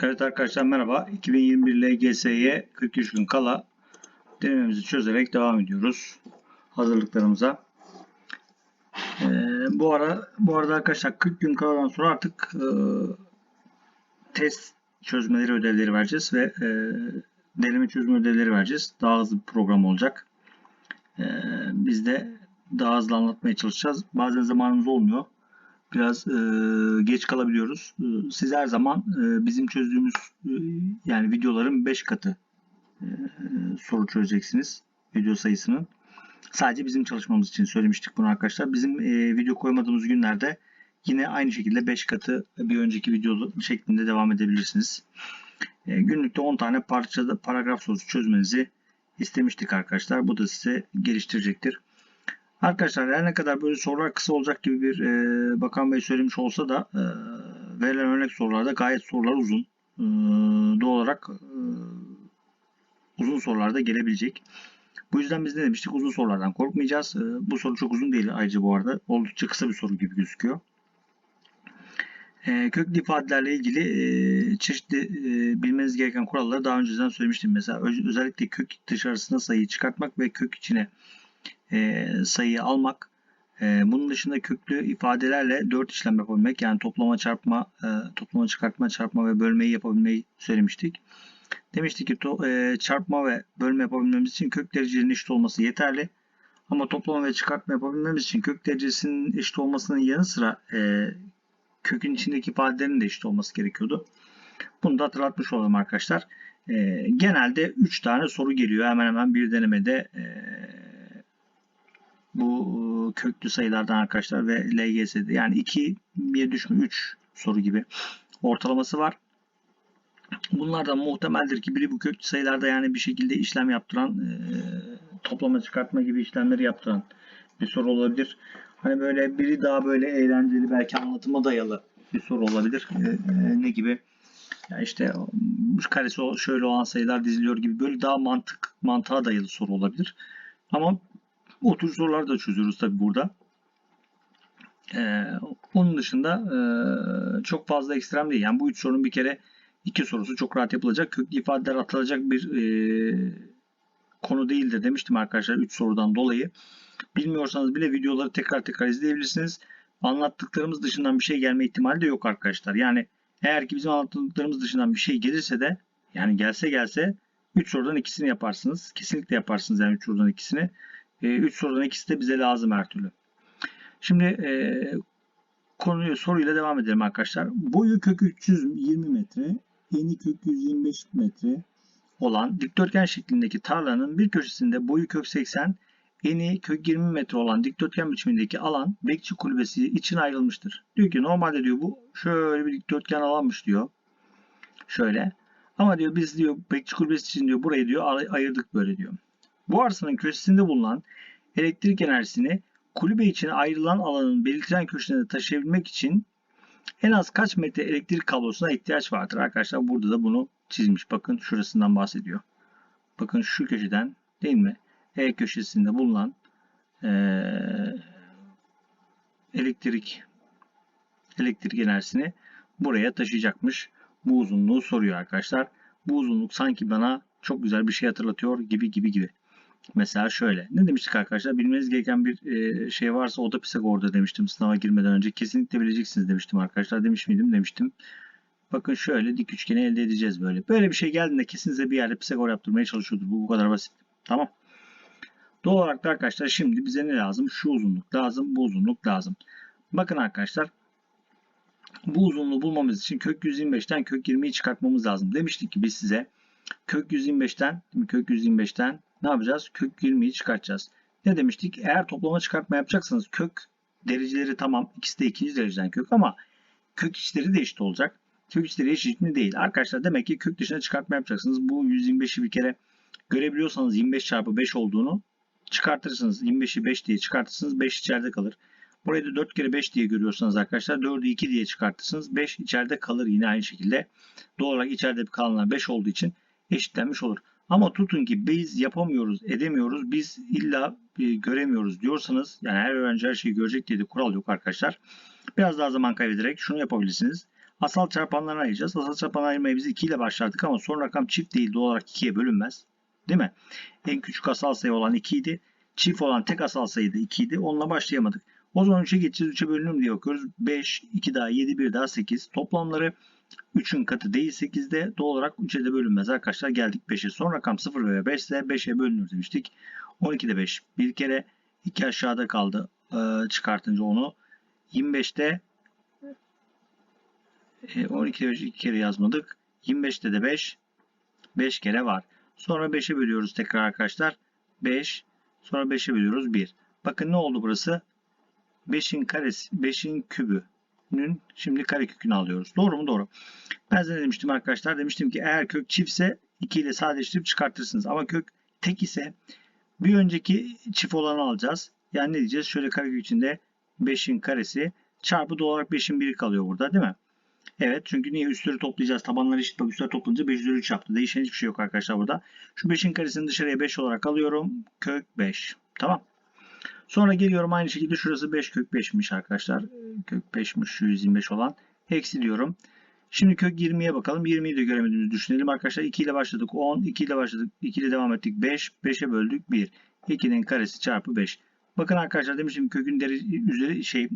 Evet arkadaşlar merhaba. 2021 LGS'ye 43 gün kala denememizi çözerek devam ediyoruz hazırlıklarımıza. Ee, bu ara bu arada arkadaşlar 40 gün kaladan sonra artık e, test çözmeleri ödevleri vereceğiz ve e, deneme çözme ödevleri vereceğiz. Daha hızlı bir program olacak. E, biz de daha hızlı anlatmaya çalışacağız. Bazen zamanımız olmuyor biraz e, geç kalabiliyoruz. E, siz her zaman e, bizim çözdüğümüz e, yani videoların 5 katı e, soru çözeceksiniz video sayısının. Sadece bizim çalışmamız için söylemiştik bunu arkadaşlar. Bizim e, video koymadığımız günlerde yine aynı şekilde 5 katı bir önceki video şeklinde devam edebilirsiniz. E, günlükte 10 tane parçada paragraf sorusu çözmenizi istemiştik arkadaşlar. Bu da size geliştirecektir. Arkadaşlar her ne kadar böyle sorular kısa olacak gibi bir e, Bakan Bey söylemiş olsa da e, verilen örnek sorularda gayet sorular uzun. E, doğal olarak e, uzun sorularda gelebilecek. Bu yüzden biz ne demiştik? Uzun sorulardan korkmayacağız. E, bu soru çok uzun değil ayrıca bu arada. Oldukça kısa bir soru gibi gözüküyor. E, köklü ifadelerle ilgili e, çeşitli e, bilmeniz gereken kuralları daha önceden söylemiştim. Mesela öz, özellikle kök dışarısına sayıyı çıkartmak ve kök içine e, sayıyı almak. E, bunun dışında köklü ifadelerle 4 işlem yapabilmek yani toplama, çarpma, e, toplama, çıkartma, çarpma ve bölmeyi yapabilmeyi söylemiştik. Demiştik ki çarpma ve bölme yapabilmemiz için kök derecelerinin eşit olması yeterli. Ama toplama ve çıkartma yapabilmemiz için kök derecesinin eşit olmasının yanı sıra kökün içindeki ifadelerin de eşit olması gerekiyordu. Bunu da hatırlatmış olalım arkadaşlar. Genelde 3 tane soru geliyor hemen hemen bir denemede. Bu köklü sayılardan arkadaşlar ve LGS'de yani 2 bir düşme 3 soru gibi ortalaması var. Bunlardan muhtemeldir ki biri bu köklü sayılarda yani bir şekilde işlem yaptıran e, toplama çıkartma gibi işlemleri yaptıran bir soru olabilir. Hani böyle biri daha böyle eğlenceli belki anlatıma dayalı bir soru olabilir. E, e, ne gibi? Yani işte karesi şöyle olan sayılar diziliyor gibi böyle daha mantık mantığa dayalı soru olabilir. Ama bu tür sorular da çözüyoruz tabi burada. Ee, onun dışında e, çok fazla ekstrem değil. Yani bu üç sorunun bir kere iki sorusu çok rahat yapılacak. Köklü ifadeler atılacak bir e, konu değildir demiştim arkadaşlar 3 sorudan dolayı. Bilmiyorsanız bile videoları tekrar tekrar izleyebilirsiniz. Anlattıklarımız dışından bir şey gelme ihtimali de yok arkadaşlar. Yani eğer ki bizim anlattıklarımız dışından bir şey gelirse de yani gelse gelse 3 sorudan ikisini yaparsınız. Kesinlikle yaparsınız yani 3 sorudan ikisini. 3 e, sorudan ikisi de bize lazım her türlü. Şimdi e, konuyu soruyla devam edelim arkadaşlar. Boyu kök 320 metre, eni kök 125 metre olan dikdörtgen şeklindeki tarlanın bir köşesinde boyu kök 80, eni kök 20 metre olan dikdörtgen biçimindeki alan bekçi kulübesi için ayrılmıştır. Diyor ki normalde diyor bu şöyle bir dikdörtgen alanmış diyor. Şöyle. Ama diyor biz diyor bekçi kulübesi için diyor burayı diyor ayırdık böyle diyor. Bu arsanın köşesinde bulunan elektrik enerjisini kulübe için ayrılan alanın belirtilen köşelerine taşıyabilmek için en az kaç metre elektrik kablosuna ihtiyaç vardır? Arkadaşlar burada da bunu çizmiş. Bakın şurasından bahsediyor. Bakın şu köşeden değil mi? E köşesinde bulunan ee, elektrik elektrik enerjisini buraya taşıyacakmış. Bu uzunluğu soruyor arkadaşlar. Bu uzunluk sanki bana çok güzel bir şey hatırlatıyor gibi gibi gibi. Mesela şöyle. Ne demiştik arkadaşlar? Bilmeniz gereken bir e, şey varsa o da Pisagor'da demiştim sınava girmeden önce. Kesinlikle bileceksiniz demiştim arkadaşlar. Demiş miydim? Demiştim. Bakın şöyle dik üçgeni elde edeceğiz böyle. Böyle bir şey geldiğinde kesinlikle bir yerde Pisagor yaptırmaya çalışıyordur. Bu bu kadar basit. Tamam. Doğal olarak da arkadaşlar şimdi bize ne lazım? Şu uzunluk lazım, bu uzunluk lazım. Bakın arkadaşlar bu uzunluğu bulmamız için kök 125'ten kök 20'yi çıkartmamız lazım. Demiştik ki biz size kök 125'ten kök 125'ten ne yapacağız? Kök 20'yi çıkartacağız. Ne demiştik? Eğer toplama çıkartma yapacaksanız kök dereceleri tamam. ikisi de ikinci dereceden kök ama kök içleri de eşit olacak. Kök içleri eşit mi değil. Arkadaşlar demek ki kök dışına çıkartma yapacaksınız. Bu 125'i bir kere görebiliyorsanız 25 çarpı 5 olduğunu çıkartırsınız. 25'i 5 diye çıkartırsınız. 5 içeride kalır. Burayı da 4 kere 5 diye görüyorsanız arkadaşlar 4'ü 2 diye çıkartırsınız. 5 içeride kalır yine aynı şekilde. Doğal olarak içeride kalanlar 5 olduğu için eşitlenmiş olur. Ama tutun ki biz yapamıyoruz, edemiyoruz, biz illa e, göremiyoruz diyorsanız yani her öğrenci her şeyi görecek diye de kural yok arkadaşlar. Biraz daha zaman kaybederek şunu yapabilirsiniz. Asal çarpanlarını ayıracağız. Asal çarpanları ayırmayı biz 2 ile başlardık ama son rakam çift değil. Doğal olarak 2'ye bölünmez. Değil mi? En küçük asal sayı olan 2 idi. Çift olan tek asal sayı da 2 idi. Onunla başlayamadık. O zaman 3'e geçeceğiz. 3'e bölünür diye bakıyoruz. 5, 2 daha 7, 1 daha 8. Toplamları 3'ün katı değil 8'de. Doğal olarak 3'e de bölünmez. Arkadaşlar geldik 5'e. Son rakam 0 ve 5 ise 5'e bölünür demiştik. 12'de 5. Bir kere 2 aşağıda kaldı. Ee, çıkartınca onu. 25'te e, 12'de 5 2 kere yazmadık. 25'te de 5 5 kere var. Sonra 5'e bölüyoruz tekrar arkadaşlar. 5 sonra 5'e bölüyoruz 1. Bakın ne oldu burası? 5'in karesi 5'in kübünün şimdi karekökünü alıyoruz. Doğru mu? Doğru. Ben size demiştim arkadaşlar? Demiştim ki eğer kök çiftse 2 ile sadeleştirip çıkartırsınız. Ama kök tek ise bir önceki çift olanı alacağız. Yani ne diyeceğiz? Şöyle karekök içinde 5'in karesi çarpı doğal olarak 5'in biri kalıyor burada değil mi? Evet çünkü niye üstleri toplayacağız? Tabanları eşit bak üstleri toplayınca 5 üzeri 3 yaptı. Değişen hiçbir şey yok arkadaşlar burada. Şu 5'in karesini dışarıya 5 olarak alıyorum. Kök 5. Tamam. Sonra geliyorum aynı şekilde şurası 5 kök 5'miş arkadaşlar. Kök 5'miş şu 125 olan. Eksi diyorum. Şimdi kök 20'ye bakalım. 20'yi de göremediğimizi düşünelim arkadaşlar. 2 ile başladık 10. 2 ile başladık. 2 ile devam ettik 5. 5'e böldük 1. 2'nin karesi çarpı 5. Bakın arkadaşlar demiştim kökün üzeri şey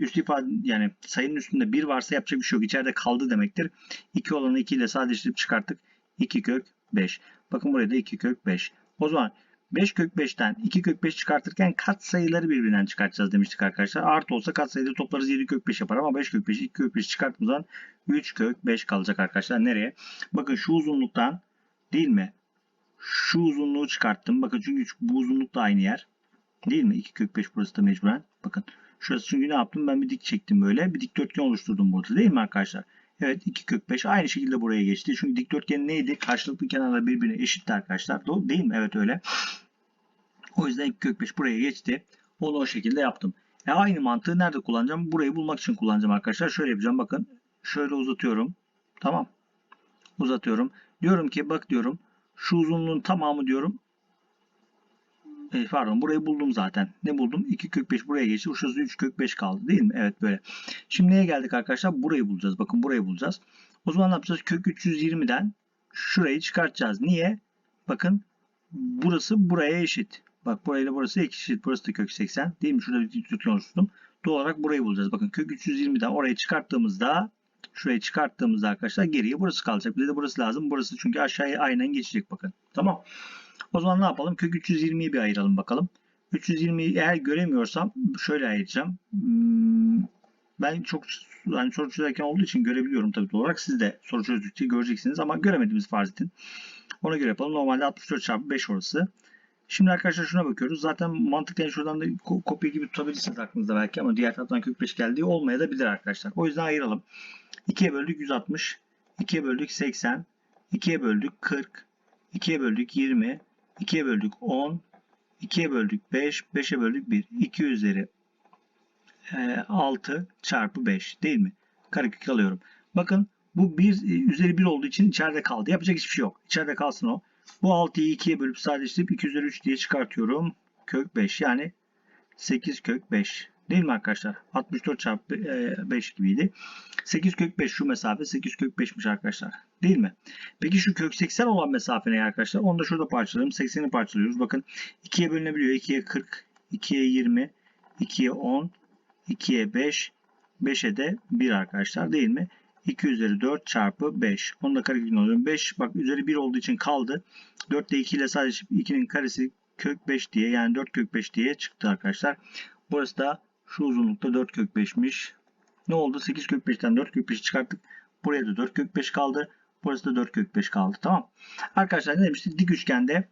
üst ifade yani sayının üstünde 1 varsa yapacak bir şey yok. İçeride kaldı demektir. 2 olanı 2 ile sadeleştirip çıkarttık. 2 kök 5. Bakın buraya da 2 kök 5. O zaman 5 kök 5'ten 2 kök 5 çıkartırken kat sayıları birbirinden çıkartacağız demiştik arkadaşlar. Artı olsa kat sayıları toplarız 7 kök 5 yapar ama 5 kök 5 2 kök 5 çıkarttığımız zaman 3 kök 5 kalacak arkadaşlar. Nereye? Bakın şu uzunluktan değil mi? Şu uzunluğu çıkarttım. Bakın çünkü bu uzunluk da aynı yer. Değil mi? 2 kök 5 burası da mecburen. Bakın şurası çünkü ne yaptım? Ben bir dik çektim böyle. Bir dikdörtgen oluşturdum burada değil mi arkadaşlar? Evet 2 kök 5 aynı şekilde buraya geçti. Çünkü dikdörtgen neydi? Karşılıklı kenarlar birbirine eşitti arkadaşlar. Doğru değil mi? Evet öyle. O yüzden 2 kök 5 buraya geçti. Onu o şekilde yaptım. E aynı mantığı nerede kullanacağım? Burayı bulmak için kullanacağım arkadaşlar. Şöyle yapacağım. Bakın. Şöyle uzatıyorum. Tamam. Uzatıyorum. Diyorum ki bak diyorum. Şu uzunluğun tamamı diyorum. E, pardon burayı buldum zaten. Ne buldum? 2 kök 5 buraya geçti. Şurası 3 kök 5 kaldı değil mi? Evet böyle. Şimdi neye geldik arkadaşlar? Burayı bulacağız. Bakın burayı bulacağız. O zaman ne yapacağız? Kök 320'den şurayı çıkartacağız. Niye? Bakın burası buraya eşit. Bak burayla burası eşit. Burası da kök 80. Değil mi? Şurada bir tutuyor oluşturdum. Doğal olarak burayı bulacağız. Bakın kök 320'den oraya çıkarttığımızda şurayı çıkarttığımızda arkadaşlar geriye burası kalacak. Bize de burası lazım. Burası çünkü aşağıya aynen geçecek bakın. Tamam. O zaman ne yapalım? Kök 320'yi bir ayıralım bakalım. 320'yi eğer göremiyorsam şöyle ayıracağım. Hmm, ben çok yani soru çözerken olduğu için görebiliyorum tabii olarak. Siz de soru çözdükçe göreceksiniz ama göremediğimiz farz edin. Ona göre yapalım. Normalde 64 çarpı 5 orası. Şimdi arkadaşlar şuna bakıyoruz. Zaten mantıken şuradan da kopya gibi tutabilirsiniz aklınızda belki ama diğer taraftan kök 5 geldiği olmayabilir arkadaşlar. O yüzden ayıralım. 2'ye böldük 160. 2'ye böldük 80. 2'ye böldük 40. 2'ye böldük 20. 2'ye böldük 10. 2'ye böldük 5. 5'e böldük 1. 2 üzeri 6 çarpı 5 değil mi? Karekök alıyorum. Bakın bu 1 üzeri 1 olduğu için içeride kaldı. Yapacak hiçbir şey yok. İçeride kalsın o. Bu 6'yı 2'ye bölüp sadeleştirip 2 üzeri 3 diye çıkartıyorum. Kök 5 yani 8 kök 5. Değil mi arkadaşlar? 64 çarpı 5 gibiydi. 8 kök 5 şu mesafe 8 kök 5'miş arkadaşlar. Değil mi? Peki şu kök 80 olan mesafe ne arkadaşlar? Onu da şurada parçalayalım. 80'i parçalıyoruz. Bakın 2'ye bölünebiliyor. 2'ye 40, 2'ye 20, 2'ye 10, 2'ye 5, 5'e de 1 arkadaşlar değil mi? 2 üzeri 4 çarpı 5. Onu da karekökünü alıyorum. 5 bak üzeri 1 olduğu için kaldı. 4 de 2 ile sadece 2'nin karesi kök 5 diye yani 4 kök 5 diye çıktı arkadaşlar. Burası da şu uzunlukta 4 kök 5'miş. Ne oldu? 8 kök 5'ten 4 kök 5'i çıkarttık. Buraya da 4 kök 5 kaldı. Burası da 4 kök 5 kaldı. Tamam. Arkadaşlar ne demiştik? Dik üçgende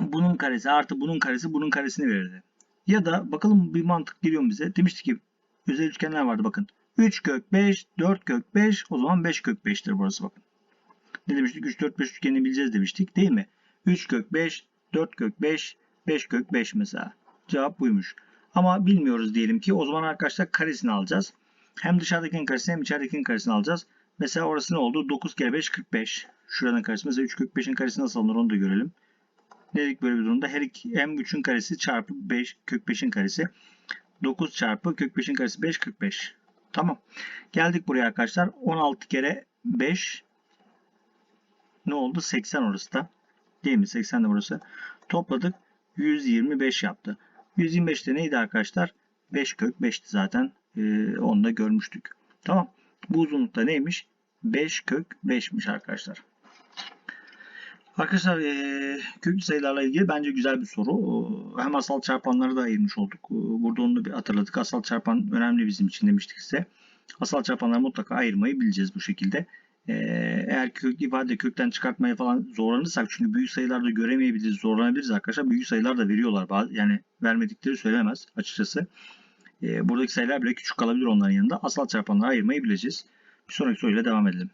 bunun karesi artı bunun karesi bunun karesini verirdi. Ya da bakalım bir mantık geliyor bize? Demiştik ki özel üçgenler vardı bakın. 3 kök 5, 4 kök 5 o zaman 5 kök 5'tir burası bakın. Ne demiştik? 3, 4, 5 üçgenini bileceğiz demiştik değil mi? 3 kök 5, 4 kök 5, 5 kök 5 mesela. Cevap buymuş. Ama bilmiyoruz diyelim ki o zaman arkadaşlar karesini alacağız. Hem dışarıdakinin karesini hem içeridekinin karesini alacağız. Mesela orası ne oldu? 9 kere 5 45. Şuranın karesi. Mesela 3 kök 5'in karesi nasıl alınır onu da görelim. Ne dedik böyle bir durumda? Her iki, hem 3'ün karesi çarpı 5 kök 5'in karesi. 9 çarpı kök 5'in karesi 5 45. Tamam. Geldik buraya arkadaşlar. 16 kere 5 ne oldu? 80 orası da. Değil mi? 80 de burası. Topladık. 125 yaptı. 125 de neydi arkadaşlar? 5 kök 5'ti zaten. Ee, onu da görmüştük. Tamam. Bu uzunlukta neymiş? 5 kök 5'miş arkadaşlar. Arkadaşlar ee, köklü sayılarla ilgili bence güzel bir soru. Hem asal çarpanları da ayırmış olduk. Burada onu bir hatırladık. Asal çarpan önemli bizim için demiştik size. Asal çarpanları mutlaka ayırmayı bileceğiz bu şekilde. Ee, Eğer kök ifade kökten çıkartmaya falan zorlanırsak çünkü büyük sayılarda göremeyebiliriz, zorlanabiliriz arkadaşlar. Büyük sayılar da veriyorlar. Bazı, yani vermedikleri söylemez açıkçası. Ee, Buradaki sayılar bile küçük kalabilir onların yanında. Asal çarpanları ayırmayı bileceğiz. Bir sonraki soruyla devam edelim.